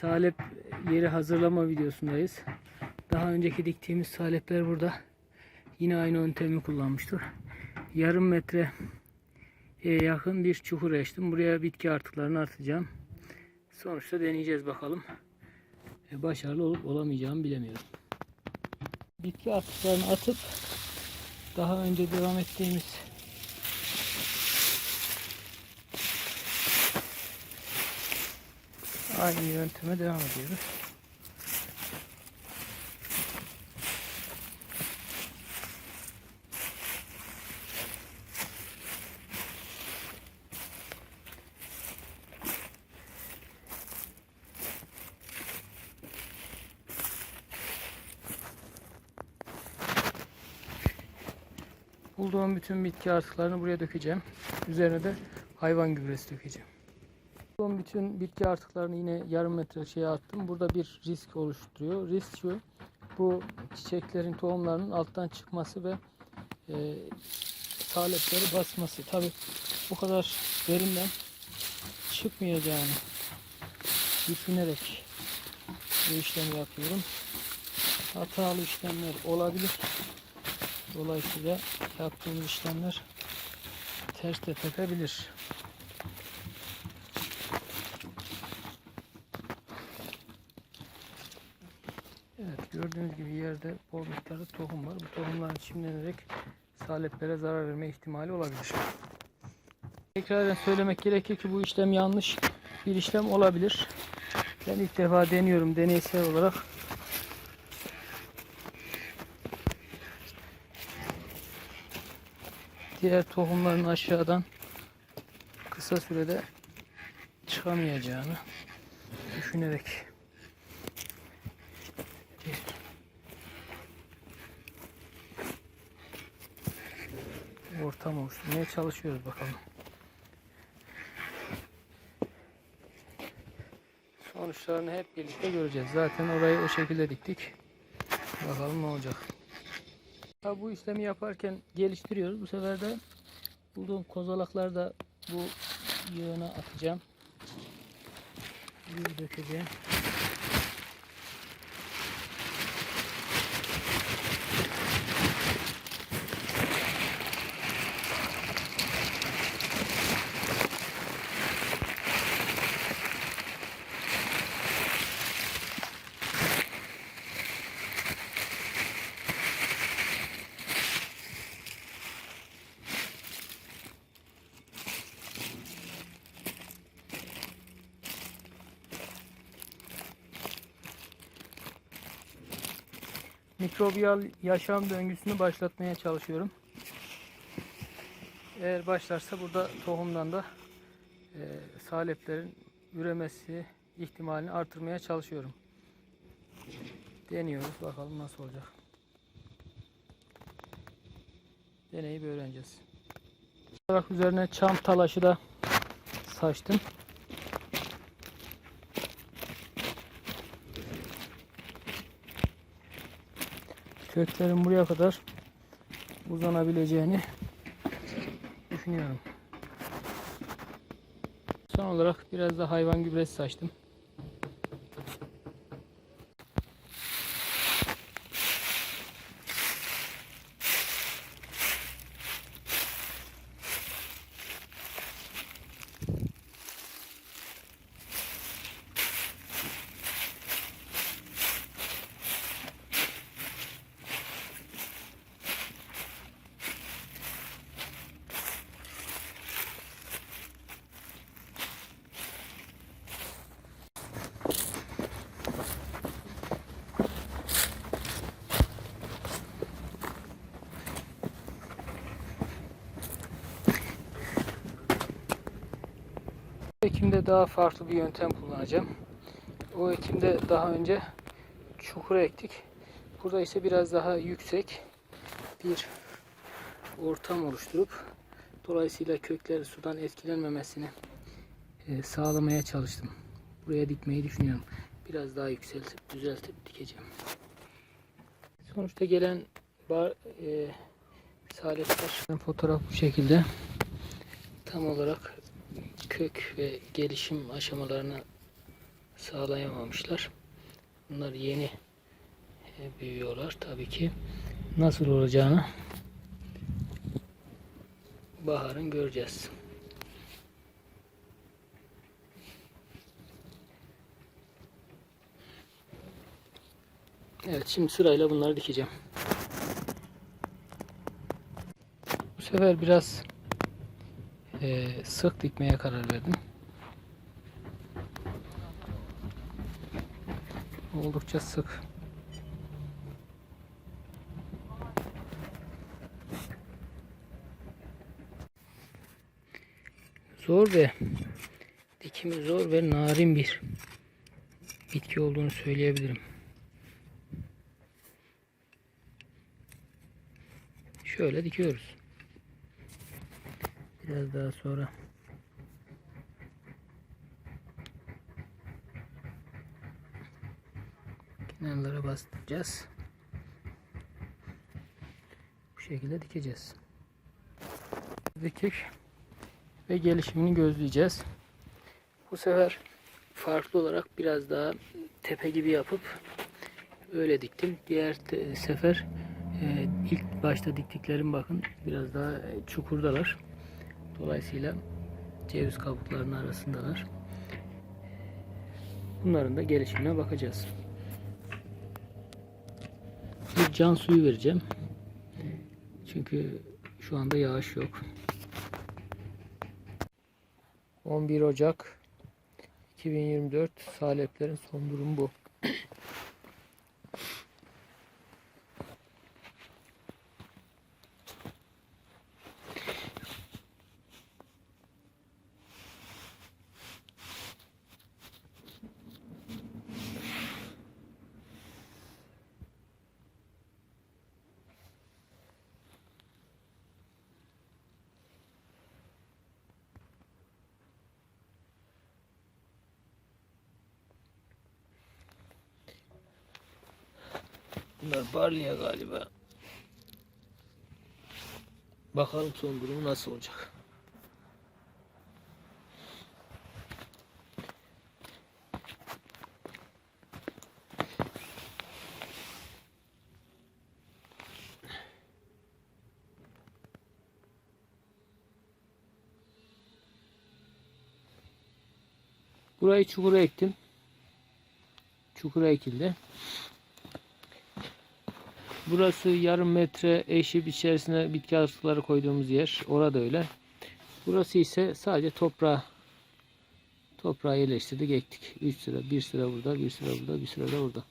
salep yeri hazırlama videosundayız. Daha önceki diktiğimiz salepler burada. Yine aynı yöntemi kullanmıştık. Yarım metre e, yakın bir çukur açtım. Buraya bitki artıklarını atacağım. Sonuçta deneyeceğiz bakalım. E, Başarılı olup olamayacağımı bilemiyorum. Bitki artıklarını atıp daha önce devam ettiğimiz aynı yönteme devam ediyoruz. Bulduğum bütün bitki artıklarını buraya dökeceğim. Üzerine de hayvan gübresi dökeceğim. Bulduğum bütün bitki artıklarını yine yarım metre şeye attım. Burada bir risk oluşturuyor. Risk şu, bu çiçeklerin tohumlarının alttan çıkması ve e, salepleri basması. Tabi bu kadar derinden çıkmayacağını düşünerek bu işlemi yapıyorum. Hatalı işlemler olabilir. Dolayısıyla yaptığımız işlemler ters de tepebilir. Evet gördüğünüz gibi yerde bol miktarda tohum var. Bu tohumların çimlenerek saleplere zarar verme ihtimali olabilir. Tekrardan söylemek gerekir ki bu işlem yanlış bir işlem olabilir. Ben ilk defa deniyorum deneysel olarak. diğer tohumların aşağıdan kısa sürede çıkamayacağını düşünerek ortam oluşturmaya çalışıyoruz bakalım. Sonuçlarını hep birlikte göreceğiz. Zaten orayı o şekilde diktik. Bakalım ne olacak. Ha, bu işlemi yaparken geliştiriyoruz. Bu sefer de bulduğum kozalakları da bu yığına atacağım. Bir dökeceğim. Mikrobiyal yaşam döngüsünü başlatmaya çalışıyorum. Eğer başlarsa burada tohumdan da e, saleplerin üremesi ihtimalini artırmaya çalışıyorum. Deniyoruz bakalım nasıl olacak. Deneyip öğreneceğiz. Olarak üzerine çam talaşı da saçtım. Köklerin buraya kadar uzanabileceğini düşünüyorum. Son olarak biraz da hayvan gübresi saçtım. Ekimde daha farklı bir yöntem kullanacağım. O ekimde daha önce çukur ektik. Burada ise biraz daha yüksek bir ortam oluşturup dolayısıyla kökleri sudan etkilenmemesini e, sağlamaya çalıştım. Buraya dikmeyi düşünüyorum. Biraz daha yükseltip düzeltip dikeceğim. Sonuçta gelen bar, e, saletler fotoğraf bu şekilde tam olarak kök ve gelişim aşamalarını sağlayamamışlar. Bunlar yeni e, büyüyorlar tabii ki. Nasıl olacağını baharın göreceğiz. Evet şimdi sırayla bunları dikeceğim. Bu sefer biraz e, sık dikmeye karar verdim. Oldukça sık. Zor ve dikimi zor ve narin bir bitki olduğunu söyleyebilirim. Şöyle dikiyoruz. Biraz daha sonra kenarlara bastıracağız. Bu şekilde dikeceğiz. Dikik ve gelişimini gözleyeceğiz. Bu sefer farklı olarak biraz daha tepe gibi yapıp öyle diktim. Diğer sefer e, ilk başta diktiklerim bakın biraz daha çukurdalar. Dolayısıyla ceviz kabuklarının arasındalar. Bunların da gelişimine bakacağız. Bir can suyu vereceğim. Çünkü şu anda yağış yok. 11 Ocak 2024 saleplerin son durumu bu. Bunlar barlya galiba. Bakalım son durumu nasıl olacak. Burayı çukura ektim. Çukura ekildi. Burası yarım metre eşip içerisine bitki atıkları koyduğumuz yer. Orada öyle. Burası ise sadece toprağa toprağa yerleştirdik ektik. 3 sıra, bir sıra burada, bir sıra burada, bir sıra da burada.